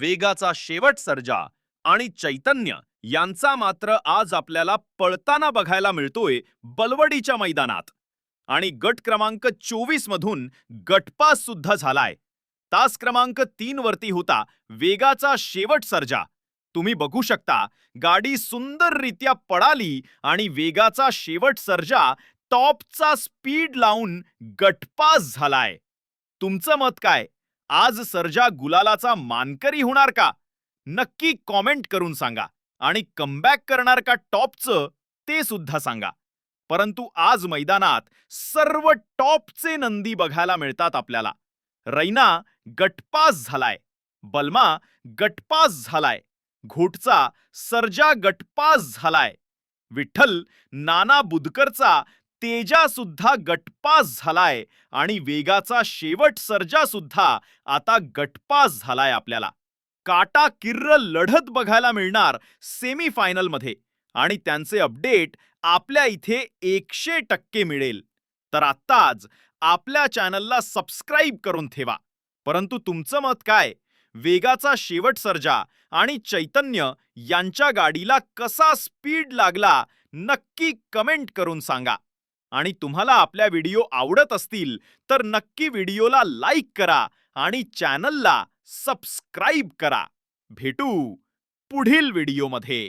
वेगाचा शेवट सर्जा आणि चैतन्य यांचा मात्र आज आपल्याला पळताना बघायला मिळतोय बलवडीच्या मैदानात. आणि गट क्रमांक चोवीस मधून गटपास सुद्धा झालाय. तास क्रमांक तीन वरती होता वेगाचा शेवट सर्जा. तुम्ही बघू शकता गाडी सुंदररित्या पळाली आणि वेगाचा शेवट सर्जा टॉपचा स्पीड लावून गटपास झालाय. तुमचं मत काय? आज सर्जा गुलालाचा मानकरी होणार का? नक्की कॉमेंट करून सांगा आणि कमबॅक करणार का टॉपचं ते सुद्धा सांगा. परंतु आज मैदानात सर्व टॉपचे नंदी बघायला मिळतात आपल्याला. रैना गटपास झालाय. बलमा गटपास झालाय. घोटचा सर्जा गटपास झालाय. विठ्ठल नाना बुदकरचा तेजा सुद्धा गटपास झालाय आणि वेगाचा शेवट सर्जा सुद्धा आता गटपास झालाय आपल्याला. काटा किर्र लढत बघायला मिळणार सेमी आणि त्यांचे अपडेट आपल्या इथे एकशे टक्के मिळेल. तर आत्ताच आपल्या चॅनलला सबस्क्राईब करून ठेवा. परंतु तुमचं मत काय? वेगाचा शेवट सर्जा आणि चैतन्य यांच्या गाडीला कसा स्पीड लागला नक्की कमेंट करून सांगा. आणि तुम्हाला आपल्या व्हिडिओ आवडत असतील तर नक्की व्हिडिओला लाईक करा आणि चॅनलला सबस्क्राईब करा. भेटू पुढील व्हिडिओमध्ये.